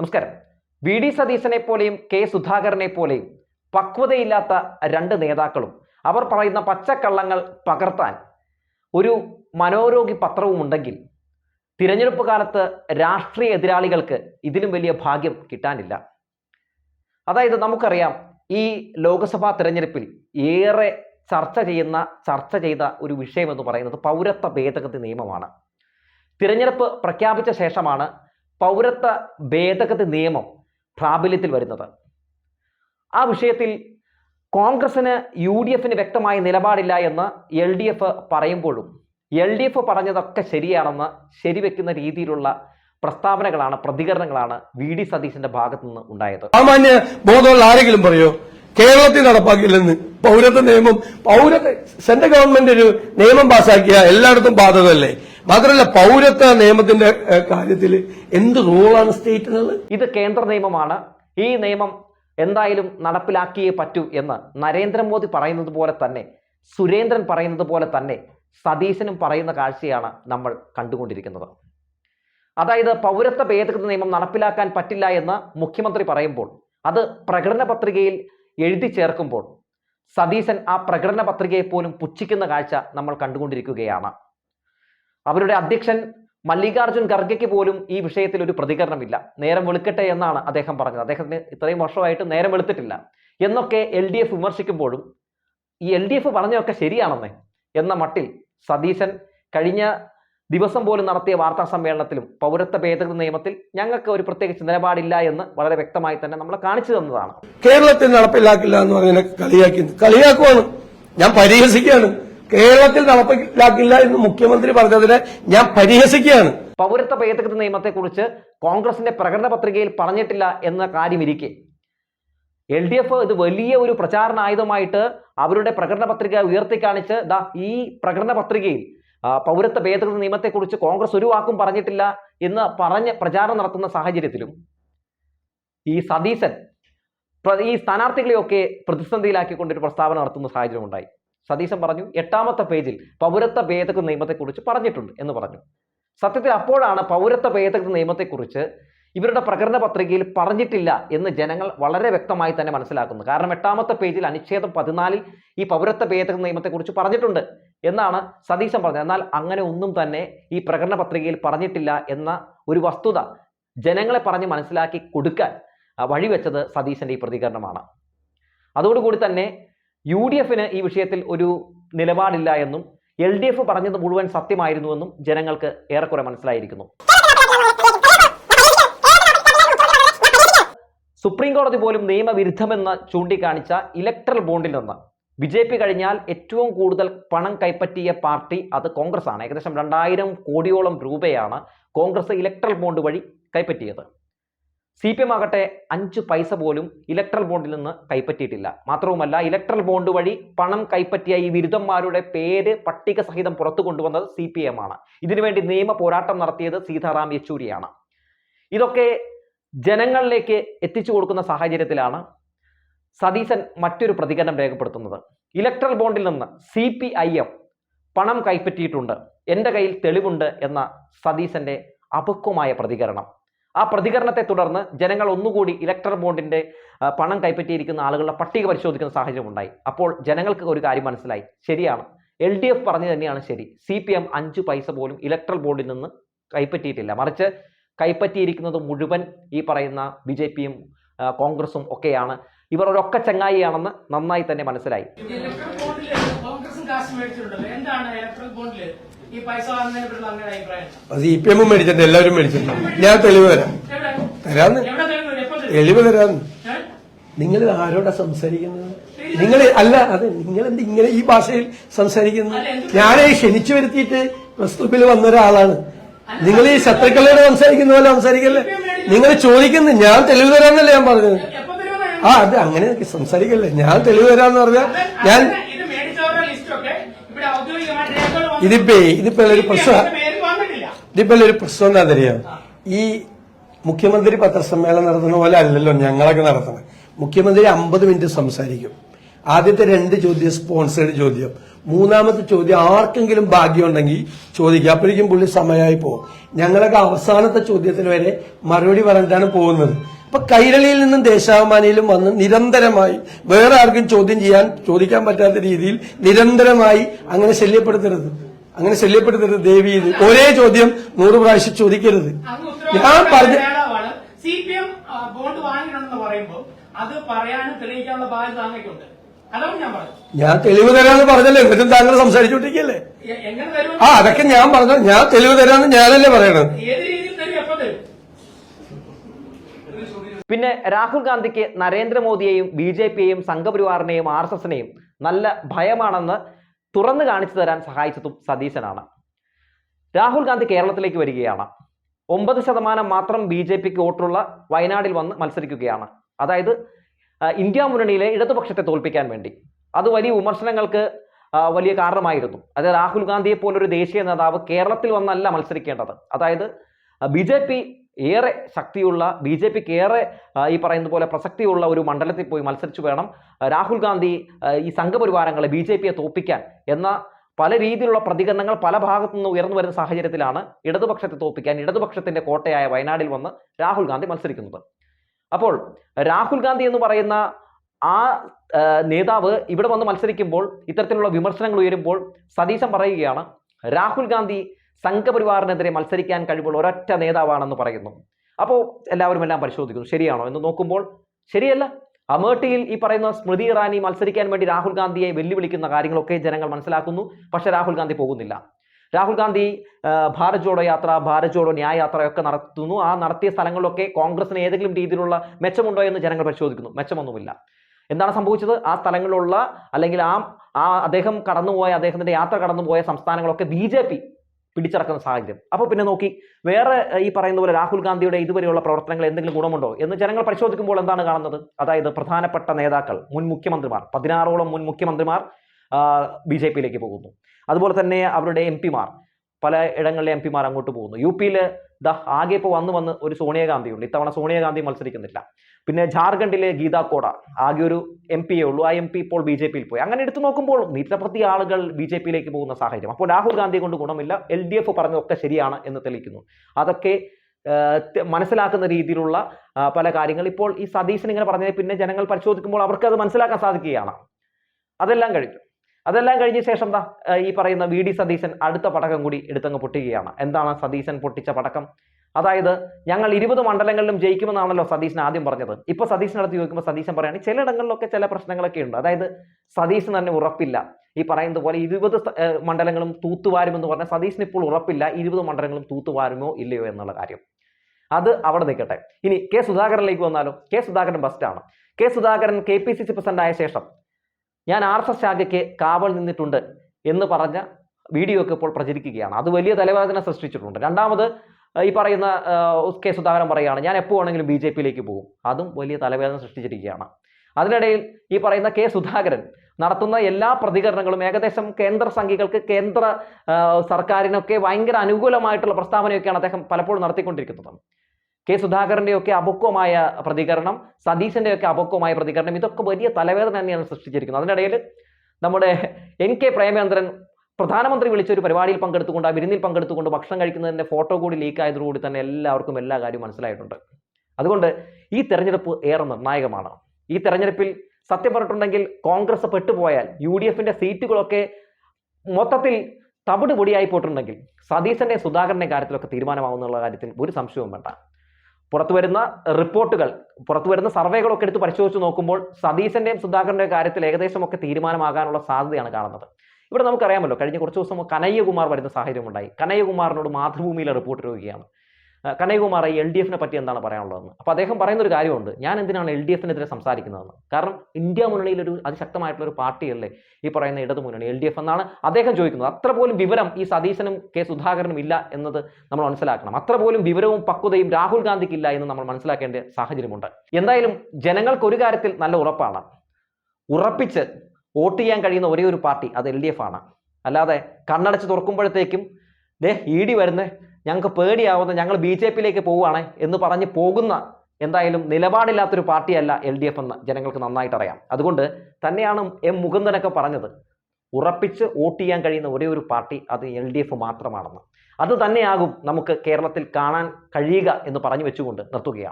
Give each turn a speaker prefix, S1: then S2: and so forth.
S1: നമസ്കാരം. V D സതീശനെ പോലെയും കെ സുധാകരനെ പോലെയും പക്വതയില്ലാത്ത രണ്ട് നേതാക്കളും അവർ പറയുന്ന പച്ചക്കള്ളങ്ങൾ പകർത്താൻ ഒരു മനോരോഗി പത്രവും ഉണ്ടെങ്കിൽ തിരഞ്ഞെടുപ്പ് കാലത്ത് രാഷ്ട്രീയ എതിരാളികൾക്ക് ഇതിലും വലിയ ഭാഗ്യം കിട്ടാനില്ല. അതായത് നമുക്കറിയാം ഈ ലോക്സഭാ തിരഞ്ഞെടുപ്പിൽ ഏറെ ചർച്ച ചെയ്യുന്ന ചർച്ച ചെയ്ത ഒരു വിഷയം എന്ന് പറയുന്നത് പൗരത്വ ഭേദഗതി നിയമമാണ്. തിരഞ്ഞെടുപ്പ് പ്രഖ്യാപിച്ച ശേഷമാണ് പൗരത്വ ഭേദഗതി നിയമം പ്രാബല്യത്തിൽ വരുന്നത്. ആ വിഷയത്തിൽ കോൺഗ്രസിന് യു ഡി എഫിന് വ്യക്തമായ നിലപാടില്ല എന്ന് എൽ ഡി എഫ് പറയുമ്പോഴും എൽ ഡി എഫ് പറഞ്ഞതൊക്കെ ശരിയാണെന്ന് ശരിവെക്കുന്ന രീതിയിലുള്ള പ്രസ്താവനകളാണ് പ്രതികരണങ്ങളാണ് വി ഡി സതീശന്റെ ഭാഗത്തു നിന്ന് ഉണ്ടായത്.
S2: സാമാന്യ ബോധമുള്ള ആരെങ്കിലും പറയോ കേരളത്തിൽ നടപ്പാക്കില്ലെന്ന് പൗരത്വ നിയമം പൗരത്വ സെൻട്രൽ ഗവൺമെന്റ് ഒരു നിയമം പാസാക്കിയ എല്ലായിടത്തും ബാധകമല്ലേ? മാത്രമല്ല പൗരത്വ നിയമത്തിന്റെ കാര്യത്തിൽ എന്ത് റോളാണ് സ്റ്റേറ്റിനുള്ളത്?
S1: ഇത് കേന്ദ്ര നിയമമാണ്. ഈ നിയമം എന്തായാലും നടപ്പിലാക്കിയേ പറ്റൂ എന്ന് നരേന്ദ്രമോദി പറയുന്നത് പോലെ തന്നെ സുരേന്ദ്രൻ പറയുന്നത് പോലെ തന്നെ സതീശനും പറയുന്ന കാഴ്ചയാണ് നമ്മൾ കണ്ടുകൊണ്ടിരിക്കുന്നത്. അതായത് പൗരത്വ ഭേദഗതി നിയമം നടപ്പിലാക്കാൻ പറ്റില്ല എന്ന് മുഖ്യമന്ത്രി പറയുമ്പോൾ അത് പ്രകടന പത്രികയിൽ എഴുതി ചേർക്കുമ്പോൾ സതീശൻ ആ പ്രകടന പത്രികയെ പോലും പുച്ഛിക്കുന്ന കാഴ്ച നമ്മൾ കണ്ടുകൊണ്ടിരിക്കുകയാണ്. അവരുടെ അധ്യക്ഷൻ മല്ലികാർജുൻ ഖർഗയ്ക്ക് പോലും ഈ വിഷയത്തിൽ ഒരു പ്രതികരണമില്ല. നേരം വെളുക്കട്ടെ എന്നാണ് അദ്ദേഹം പറഞ്ഞത്. അദ്ദേഹത്തിന് ഇത്രയും വർഷമായിട്ട് നേരം വെളുത്തിട്ടില്ല. എന്നൊക്കെ എൽ ഡി എഫ് വിമർശിക്കുമ്പോഴും ഈ എൽ ഡി എഫ് പറഞ്ഞതൊക്കെ ശരിയാണെന്നേ എന്ന മട്ടിൽ സതീശൻ കഴിഞ്ഞ ദിവസം പോലും നടത്തിയ വാർത്താ സമ്മേളനത്തിലും പൗരത്വ ഭേദഗതി നിയമത്തിൽ ഞങ്ങൾക്ക് ഒരു പ്രത്യേകിച്ച് നിലപാടില്ല എന്ന് വളരെ വ്യക്തമായി തന്നെ നമ്മളെ കാണിച്ചു തന്നതാണ്.
S2: കേരളത്തിൽ നടപ്പിലാക്കില്ല എന്ന് പറഞ്ഞതിനെ കളിയാക്കി. കളിയാക്കുവാണ്. ഞാൻ പരിഹസിക്കുകയാണ്. കേരളത്തിൽ നടപ്പിലാക്കില്ല എന്ന് മുഖ്യമന്ത്രി പറഞ്ഞതിനെ ഞാൻ പരിഹസിക്കുകയാണ്.
S1: പൗരത്വ ഭേദഗതി നിയമത്തെക്കുറിച്ച് കോൺഗ്രസിന്റെ പ്രകടന പത്രികയിൽ പറഞ്ഞിട്ടില്ല എന്ന കാര്യമിരിക്കെ. എൽ ഡി എഫ് ഇത് വലിയ ഒരു പ്രചാരണ ആയുധമായിട്ട് അവരുടെ പ്രകടന പത്രിക ഉയർത്തി കാണിച്ച് ദാ ഈ പ്രകടന പത്രികയിൽ പൗരത്വ ഭേദഗതി നിയമത്തെക്കുറിച്ച് കോൺഗ്രസ് ഒരു വാക്കും പറഞ്ഞിട്ടില്ല എന്ന് പറഞ്ഞ് പ്രചാരണം നടത്തുന്ന സാഹചര്യത്തിലും ഈ സതീശൻ ഈ സ്ഥാനാർത്ഥികളെയൊക്കെ പ്രതിസന്ധിയിലാക്കിക്കൊണ്ടൊരു പ്രസ്താവന നടത്തുന്ന സാഹചര്യം ഉണ്ടായി സതീശൻ പറഞ്ഞു എട്ടാമത്തെ പേജിൽ പൗരത്വ ഭേദഗതി നിയമത്തെക്കുറിച്ച് പറഞ്ഞിട്ടുണ്ട് എന്ന് പറഞ്ഞു. സത്യത്തിൽ അപ്പോഴാണ് പൗരത്വ ഭേദഗതി നിയമത്തെക്കുറിച്ച് ഇവരുടെ പ്രകടന പത്രികയിൽ പറഞ്ഞിട്ടില്ല എന്ന് ജനങ്ങൾ വളരെ വ്യക്തമായി തന്നെ മനസ്സിലാക്കുന്നു. കാരണം എട്ടാമത്തെ പേജിൽ അനുച്ഛേദം പതിനാലിൽ ഈ പൗരത്വ ഭേദഗതി നിയമത്തെക്കുറിച്ച് പറഞ്ഞിട്ടുണ്ട് എന്നാണ് സതീശൻ പറഞ്ഞത്. എന്നാൽ അങ്ങനെ ഒന്നും തന്നെ ഈ പ്രകടന പത്രികയിൽ പറഞ്ഞിട്ടില്ല എന്ന ഒരു വസ്തുത ജനങ്ങളെ പറഞ്ഞ് മനസ്സിലാക്കി കൊടുക്കാൻ വഴിവെച്ചത് സതീശന്റെ ഈ പ്രതികരണമാണ്. അതോടുകൂടി തന്നെ യു ഡി എഫിന് ഈ വിഷയത്തിൽ ഒരു നിലപാടില്ല എന്നും എൽ ഡി എഫ് പറഞ്ഞത് മുഴുവൻ സത്യമായിരുന്നുവെന്നും ജനങ്ങൾക്ക് ഏറെക്കുറെ മനസ്സിലായിരിക്കുന്നു. സുപ്രീം കോടതി പോലും നിയമവിരുദ്ധമെന്ന് ചൂണ്ടിക്കാണിച്ച ഇലക്ട്രൽ ബോണ്ടിൽ നിന്ന് ബി ജെ പി കഴിഞ്ഞാൽ ഏറ്റവും കൂടുതൽ പണം കൈപ്പറ്റിയ പാർട്ടി അത് കോൺഗ്രസ് ആണ് ഏകദേശം രണ്ടായിരം കോടിയോളം രൂപയാണ് കോൺഗ്രസ് ഇലക്ട്രൽ ബോണ്ട് വഴി കൈപ്പറ്റിയത്. സി പി എം ആകട്ടെ അഞ്ച് പൈസ പോലും ഇലക്ട്രൽ ബോണ്ടിൽ നിന്ന് കൈപ്പറ്റിയിട്ടില്ല. മാത്രവുമല്ല ഇലക്ട്രൽ ബോണ്ട് വഴി പണം കൈപ്പറ്റിയ ഈ വിരുദ്ധന്മാരുടെ പേര് പട്ടിക സഹിതം പുറത്തു കൊണ്ടുവന്നത് സി പി എം ആണ്. ഇതിനുവേണ്ടി നിയമ പോരാട്ടം നടത്തിയത് സീതാറാം യെച്ചൂരിയാണ്. ഇതൊക്കെ ജനങ്ങളിലേക്ക് എത്തിച്ചു കൊടുക്കുന്ന സാഹചര്യത്തിലാണ് സതീശൻ മറ്റൊരു പ്രതികരണം രേഖപ്പെടുത്തുന്നത്. ഇലക്ട്രൽ ബോണ്ടിൽ നിന്ന് സി പി ഐ എം പണം കൈപ്പറ്റിയിട്ടുണ്ട്. എന്റെ കയ്യിൽ തെളിവുണ്ട് എന്ന സതീശന്റെ അപക്വമായ പ്രതികരണം. ആ പ്രതികരണത്തെ തുടർന്ന് ജനങ്ങൾ ഒന്നുകൂടി ഇലക്ട്രൽ ബോണ്ടിന്റെ പണം കൈപ്പറ്റിയിരിക്കുന്ന ആളുകളുടെ പട്ടിക പരിശോധിക്കുന്ന സാഹചര്യം ഉണ്ടായി. അപ്പോൾ ജനങ്ങൾക്ക് ഒരു കാര്യം മനസ്സിലായി. ശരിയാണ്. എൽ ഡി എഫ് പറഞ്ഞു തന്നെയാണ് ശരി. സി പി എം അഞ്ച് പൈസ പോലും ഇലക്ട്രൽ ബോർഡിൽ നിന്ന് കൈപ്പറ്റിയിട്ടില്ല. മറിച്ച് കൈപ്പറ്റിയിരിക്കുന്നത് മുഴുവൻ ഈ പറയുന്ന ബി ജെ പിയും കോൺഗ്രസും ഒക്കെയാണ്. ഇവർ ഒരൊക്കെ ചങ്ങായിയാണെന്ന് നന്നായി തന്നെ മനസ്സിലായി.
S2: സി പി എമ്മും മേടിച്ചിട്ടുണ്ട് എല്ലാവരും മേടിച്ചിട്ടുണ്ട്. ഞാൻ തെളിവ് തരാം. തരാന്ന്.
S3: തെളിവ്
S2: തരാന്ന്? നിങ്ങൾ ആരോടാ സംസാരിക്കുന്നത്? നിങ്ങൾ അല്ല അതെ നിങ്ങൾ എന്ത് ഇങ്ങനെ ഈ ഭാഷയിൽ സംസാരിക്കുന്നത് ഞാനേ ക്ഷണിച്ചു വരുത്തിയിട്ട് പ്രസ്തുപ്പിൽ വന്ന ഒരാളാണ്. നിങ്ങൾ ഈ ശത്രുക്കളോട് സംസാരിക്കുന്ന പോലെ സംസാരിക്കല്ലേ? നിങ്ങൾ ചോദിക്കുന്നു ഞാൻ തെളിവ് തരാന്നല്ലേ ഞാൻ പറഞ്ഞത്? ആ അത് അങ്ങനെ സംസാരിക്കല്ലേ? ഞാൻ തെളിവ് തരാന്ന് പറഞ്ഞാൽ ഞാൻ
S3: അത് ഇത് മേടിച്ചവരുടെ ലിസ്റ്റ് ഒക്കെ ഇവിടെ ഔദ്യോഗികമായ രേഖകൾ വന്നു.
S2: ഇതിപ്പോ ഇതിപ്പോ ഒരു പ്രശ്നം ഇതിപ്പോ ഒരു പ്രശ്നം എന്താ അറിയാം? ഈ മുഖ്യമന്ത്രി പത്രസമ്മേളനം നടത്തുന്ന പോലെ അല്ലല്ലോ ഞങ്ങളൊക്കെ നടത്തണം മുഖ്യമന്ത്രി അമ്പത് മിനിറ്റ് സംസാരിക്കും. ആദ്യത്തെ രണ്ട് ചോദ്യം സ്പോൺസേഡ് ചോദ്യം. മൂന്നാമത്തെ ചോദ്യം ആർക്കെങ്കിലും ഭാഗ്യമുണ്ടെങ്കിൽ ചോദിക്കുക അപ്പോഴേക്കും പുള്ളി സമയമായി പോകും. ഞങ്ങളൊക്കെ അവസാനത്തെ ചോദ്യത്തിന് വരെ മറുപടി പറഞ്ഞിട്ടാണ് പോകുന്നത്. അപ്പൊ കൈരളിയിൽ നിന്നും ദേശാഭിമാനിയിലും വന്ന് നിരന്തരമായി വേറെ ആർക്കും ചോദ്യം ചെയ്യാൻ ചോദിക്കാൻ പറ്റാത്ത രീതിയിൽ നിരന്തരമായി അങ്ങനെ ശല്യപ്പെടുത്തരുത്. അങ്ങനെ ശല്യപ്പെടുത്തരുത് ദേവി ഇത്. ഒരേ ചോദ്യം നൂറ് പ്രാവശ്യം ചോദിക്കരുത്. ഞാൻ പറഞ്ഞു
S3: സി പി എം ബോണ്ട് വാങ്ങിയിട്ടുണ്ടെന്ന് പറയുമ്പോൾ അത് പറയാനും തെളിയിക്കാനുള്ള ബാധ്യത താങ്കൾക്കുണ്ട് ഞാൻ
S2: തെളിവ് തരാന്ന് പറഞ്ഞല്ലേ. എന്നിട്ടും താങ്കൾ സംസാരിച്ചോണ്ടിരിക്കല്ലേ ആ അതൊക്കെ ഞാൻ പറഞ്ഞു ഞാൻ തെളിവ് തരാന്ന് ഞാനല്ലേ പറയണത്.
S1: പിന്നെ രാഹുൽ ഗാന്ധിക്ക് നരേന്ദ്രമോദിയെയും ബി ജെ പിയെയും സംഘപരിവാറിനെയും ആർ എസ് എസിനെയും നല്ല ഭയമാണെന്ന് തുറന്നു കാണിച്ചു തരാൻ സഹായിച്ചതും സതീശനാണ്. രാഹുൽ ഗാന്ധി കേരളത്തിലേക്ക് വരികയാണ്. ഒമ്പത് ശതമാനം മാത്രം ബി ജെ പിക്ക് വോട്ടുള്ള വയനാടിൽ വന്ന് മത്സരിക്കുകയാണ്. അതായത് ഇന്ത്യ മുന്നണിയിലെ ഇടതുപക്ഷത്തെ തോൽപ്പിക്കാൻ വേണ്ടി. അത് വലിയ വിമർശനങ്ങൾക്ക് വലിയ കാരണമായിരുന്നു. അത് രാഹുൽ ഗാന്ധിയെ പോലൊരു ദേശീയ നേതാവ് കേരളത്തിൽ വന്നല്ല മത്സരിക്കേണ്ടത്. അതായത് ബി ജെ പി ഏറെ ശക്തിയുള്ള ബി ജെ പിക്ക് ഏറെ ഈ പറയുന്ന പോലെ പ്രസക്തിയുള്ള ഒരു മണ്ഡലത്തിൽ പോയി മത്സരിച്ചു വേണം രാഹുൽ ഗാന്ധി ഈ സംഘപരിവാരങ്ങളെ ബി ജെ പിയെ തോൽപ്പിക്കാൻ എന്ന പല രീതിയിലുള്ള പ്രതികരണങ്ങൾ പല ഭാഗത്തു നിന്ന് ഉയർന്നു വരുന്ന സാഹചര്യത്തിലാണ് ഇടതുപക്ഷത്തെ തോപ്പിക്കാൻ ഇടതുപക്ഷത്തിന്റെ കോട്ടയായ വയനാടിൽ വന്ന് രാഹുൽ ഗാന്ധി മത്സരിക്കുന്നത്. അപ്പോൾ രാഹുൽ ഗാന്ധി എന്ന് പറയുന്ന ആ നേതാവ് ഇവിടെ വന്ന് മത്സരിക്കുമ്പോൾ ഇത്തരത്തിലുള്ള വിമർശനങ്ങൾ ഉയരുമ്പോൾ സതീശൻ പറയുകയാണ് രാഹുൽ ഗാന്ധി സംഘപരിവാറിനെതിരെ മത്സരിക്കാൻ കഴിവുള്ള ഒരൊറ്റ നേതാവാണെന്ന് പറയുന്നു. അപ്പോൾ എല്ലാവരും എല്ലാം പരിശോധിക്കുന്നു. ശരിയാണോ എന്ന് നോക്കുമ്പോൾ ശരിയല്ല. അമേഠിയിൽ ഈ പറയുന്ന സ്മൃതി ഇറാനി മത്സരിക്കാൻ വേണ്ടി രാഹുൽ ഗാന്ധിയെ വെല്ലുവിളിക്കുന്ന കാര്യങ്ങളൊക്കെ ജനങ്ങൾ മനസ്സിലാക്കുന്നു. പക്ഷേ രാഹുൽ ഗാന്ധി പോകുന്നില്ല. രാഹുൽ ഗാന്ധി ഭാരത് ജോഡോ യാത്ര ഭാരത് ജോഡോ ന്യായ യാത്രയൊക്കെ നടത്തുന്നു. ആ നടത്തിയ സ്ഥലങ്ങളിലൊക്കെ കോൺഗ്രസിന് ഏതെങ്കിലും രീതിയിലുള്ള മെച്ചമുണ്ടോ എന്ന് ജനങ്ങൾ പരിശോധിക്കുന്നു. മെച്ചമൊന്നുമില്ല. എന്താണ് സംഭവിച്ചത്? ആ സ്ഥലങ്ങളിലുള്ള അല്ലെങ്കിൽ ആ ആ അദ്ദേഹം കടന്നുപോയ അദ്ദേഹത്തിന്റെ യാത്ര കടന്നുപോയ സംസ്ഥാനങ്ങളൊക്കെ ബി ജെ പി പിടിച്ചടക്കുന്ന സാഹചര്യം. അപ്പോൾ പിന്നെ നോക്കി വേറെ ഈ പറയുന്ന പോലെ രാഹുൽ ഗാന്ധിയുടെ ഇതുവരെയുള്ള പ്രവർത്തനങ്ങൾ എന്തെങ്കിലും ഗുണമുണ്ടോ? എന്ന് ജനങ്ങൾ പരിശോധിക്കുമ്പോൾ എന്താണ് കാണുന്നത്? അതായത് പ്രധാനപ്പെട്ട നേതാക്കൾ മുൻ മുഖ്യമന്ത്രിമാർ പതിനാറോളം മുൻ മുഖ്യമന്ത്രിമാർ ബി ജെ പിയിലേക്ക് പോകുന്നു. അതുപോലെ തന്നെ അവരുടെ എം പിമാർ പല ഇടങ്ങളിലെ എം പിമാർ അങ്ങോട്ട് പോകുന്നു. യു പിയിൽ ദാ ആകെ ഇപ്പോൾ വന്ന് വന്ന് ഒരു സോണിയാഗാന്ധി ഉണ്ട് ഇത്തവണ സോണിയാഗാന്ധി മത്സരിക്കുന്നില്ല. പിന്നെ ജാർഖണ്ഡിലെ ഗീതാ കോട ആകെ ഒരു എം പിയെ ഉള്ളൂ. ആ എം പി ഇപ്പോൾ ബി ജെ പിയിൽ പോയി. അങ്ങനെ എടുത്തു നോക്കുമ്പോൾ നിരവധി ആളുകൾ ബി ജെ പിയിലേക്ക് പോകുന്ന സാഹചര്യം. അപ്പോൾ രാഹുൽ ഗാന്ധി കൊണ്ട് ഗുണമില്ല. എൽ ഡി എഫ് പറഞ്ഞതൊക്കെ ശരിയാണ് എന്ന് തെളിയിക്കുന്നു. അതൊക്കെ മനസ്സിലാക്കുന്ന രീതിയിലുള്ള പല കാര്യങ്ങൾ. ഇപ്പോൾ ഈ സതീശൻ ഇങ്ങനെ പറഞ്ഞത് പിന്നെ ജനങ്ങൾ പരിശോധിക്കുമ്പോൾ അവർക്ക് അത് മനസ്സിലാക്കാൻ സാധിക്കുകയാണ്. അതെല്ലാം കഴിഞ്ഞു. അതെല്ലാം കഴിഞ്ഞ ശേഷം ദാ ഈ പറയുന്ന വി ഡി സതീശൻ അടുത്ത പടക്കം കൂടി എടുത്തങ്ങ് പൊട്ടുകയാണ് എന്താണ് സതീശൻ പൊട്ടിച്ച പടക്കം? അതായത് ഞങ്ങൾ ഇരുപത് മണ്ഡലങ്ങളിലും ജയിക്കുമെന്നാണല്ലോ സതീശൻ ആദ്യം പറഞ്ഞത്. ഇപ്പൊ സതീശനടുത്ത് ചോദിക്കുമ്പോൾ സതീശൻ പറയാണ് ചിലയിടങ്ങളിലൊക്കെ ചില പ്രശ്നങ്ങളൊക്കെ ഉണ്ട്. അതായത് സതീശൻ തന്നെ ഉറപ്പില്ല. ഈ പറയുന്നത് പോലെ ഇരുപത് മണ്ഡലങ്ങളും തൂത്തുവാരുമെന്ന് പറഞ്ഞാൽ സതീശന് ഇപ്പോൾ ഉറപ്പില്ല ഇരുപത് മണ്ഡലങ്ങളും തൂത്തുവാരുമോ ഇല്ലയോ എന്നുള്ള കാര്യം. അത് അവിടെ നിൽക്കട്ടെ. ഇനി കെ സുധാകരനിലേക്ക് വന്നാലും? K Sudhakaran ബെസ്റ്റാണ് K Sudhakaran K P C C president ആയ ശേഷം ഞാൻ ആർ എസ് എസ് ശാഖയ്ക്ക് കാവൽ നിന്നിട്ടുണ്ട് എന്ന് പറഞ്ഞ വീഡിയോ ഒക്കെ ഇപ്പോൾ പ്രചരിക്കുകയാണ്. അത് വലിയ തലവേദന സൃഷ്ടിച്ചിട്ടുണ്ട്. രണ്ടാമത് ഈ പറയുന്ന കെ സുധാകരൻ പറയുകയാണ് ഞാൻ എപ്പോൾ വേണമെങ്കിലും ബി ജെ പിയിലേക്ക് പോകും. അതും വലിയ തലവേദന സൃഷ്ടിച്ചിരിക്കുകയാണ്. അതിനിടയിൽ ഈ പറയുന്ന കെ സുധാകരൻ നടത്തുന്ന എല്ലാ പ്രതികരണങ്ങളും ഏകദേശം കേന്ദ്ര സംഘികൾക്ക് കേന്ദ്ര സർക്കാരിനൊക്കെ ഭയങ്കര അനുകൂലമായിട്ടുള്ള പ്രസ്താവനയൊക്കെയാണ് അദ്ദേഹം പലപ്പോഴും നടത്തിക്കൊണ്ടിരിക്കുന്നത്. കെ സുധാകരന്റെയൊക്കെ അപക്വമായ പ്രതികരണം സതീശന്റെയൊക്കെ അപക്വമായ പ്രതികരണം ഇതൊക്കെ വലിയ തലവേദന തന്നെയാണ് സൃഷ്ടിച്ചിരിക്കുന്നത്. അതിനിടയിൽ നമ്മുടെ എൻ കെ പ്രേമചന്ദ്രൻ പ്രധാനമന്ത്രി വിളിച്ച ഒരു പരിപാടിയിൽ പങ്കെടുത്തുകൊണ്ട് ആ വിരുന്നിൽ പങ്കെടുത്തുകൊണ്ട് ഭക്ഷണം കഴിക്കുന്നതിന്റെ ഫോട്ടോ കൂടി ലീക്ക് ആയതോടുകൂടി തന്നെ എല്ലാവർക്കും എല്ലാ കാര്യവും മനസ്സിലായിട്ടുണ്ട്. അതുകൊണ്ട് ഈ തെരഞ്ഞെടുപ്പ് ഏറെ നിർണായകമാണ്. ഈ തെരഞ്ഞെടുപ്പിൽ സത്യം പറഞ്ഞിട്ടുണ്ടെങ്കിൽ കോൺഗ്രസ് പെട്ടുപോയാൽ യു ഡി എഫിന്റെ സീറ്റുകളൊക്കെ മൊത്തത്തിൽ തവിട് പൊടിയായി പോയിട്ടുണ്ടെങ്കിൽ സതീശന്റെ സുധാകരന്റെ കാര്യത്തിലൊക്കെ തീരുമാനമാവുന്നുള്ള കാര്യത്തിൽ ഒരു സംശയവും വേണ്ട. പുറത്തു വരുന്ന റിപ്പോർട്ടുകൾ പുറത്തു വരുന്ന സർവേകളൊക്കെ എടുത്ത് പരിശോധിച്ച് നോക്കുമ്പോൾ സതീശന്റെയും സുധാകരന്റെയും കാര്യത്തിൽ ഏകദേശമൊക്കെ തീരുമാനമാകാനുള്ള സാധ്യതയാണ് കാണുന്നത്. ഇവിടെ നമുക്കറിയാമല്ലോ കഴിഞ്ഞ കുറച്ച് ദിവസം കനയ്യകുമാർ വരുന്ന സാഹചര്യം ഉണ്ടായി കനയ്യകുമാറിനോട് മാതൃഭൂമിയിലെ റിപ്പോർട്ട് വരികയാണ് ആ, ഈ എൽ ഡി എഫിനെ പറ്റി എന്താണ് പറയാനുള്ളതെന്ന്? അപ്പോൾ അദ്ദേഹം പറയുന്ന ഒരു കാര്യമുണ്ട്. ഞാൻ എന്തിനാണ് എൽ ഡി എഫിനെതിരെ സംസാരിക്കുന്നതെന്ന്? കാരണം ഇന്ത്യ മുന്നണിയിൽ ഒരു അതിശക്തമായിട്ടുള്ള ഒരു പാർട്ടിയല്ലേ ഈ പറയുന്ന ഇടതു മുന്നണി എൽ ഡി എഫ് എന്നാണ് അദ്ദേഹം ചോദിക്കുന്നത്. അത്ര പോലും വിവരം ഈ സതീശനും കെ സുധാകരനും ഇല്ല എന്നത് നമ്മൾ മനസ്സിലാക്കണം. അത്ര പോലും വിവരവും പക്വതയും രാഹുൽ ഗാന്ധിക്ക് ഇല്ല എന്ന് നമ്മൾ മനസ്സിലാക്കേണ്ട സാഹചര്യമുണ്ട്. എന്തായാലും ജനങ്ങൾക്ക് ഒരു കാര്യത്തിൽ നല്ല ഉറപ്പാണ്. ഉറപ്പിച്ച് വോട്ട് ചെയ്യാൻ കഴിയുന്ന ഒരേ ഒരു പാർട്ടി അത് എൽ ഡി എഫ് ആണ്. അല്ലാതെ കണ്ണടച്ച് തുറക്കുമ്പോഴത്തേക്കും ദേ ഇ ഡി വരുന്നേ. ഞങ്ങൾക്ക് പേടിയാവുന്ന ഞങ്ങൾ ബി ജെ പിയിലേക്ക് പോവുകയാണ് എന്ന് പറഞ്ഞ് പോകുന്ന എന്തായാലും നിലപാടില്ലാത്തൊരു പാർട്ടിയല്ല എൽ ഡി എഫ് എന്ന് ജനങ്ങൾക്ക് നന്നായിട്ട് അറിയാം. അതുകൊണ്ട് തന്നെയാണ് എം മുകുന്ദനൊക്കെ പറഞ്ഞത് ഉറപ്പിച്ച് വോട്ട് ചെയ്യാൻ കഴിയുന്ന ഒരേ ഒരു പാർട്ടി അത് എൽ ഡി എഫ് മാത്രമാണെന്ന്. അത് തന്നെയാകും നമുക്ക് കേരളത്തിൽ കാണാൻ കഴിയുക എന്ന് പറഞ്ഞു വെച്ചുകൊണ്ട് നിർത്തുകയാണ്.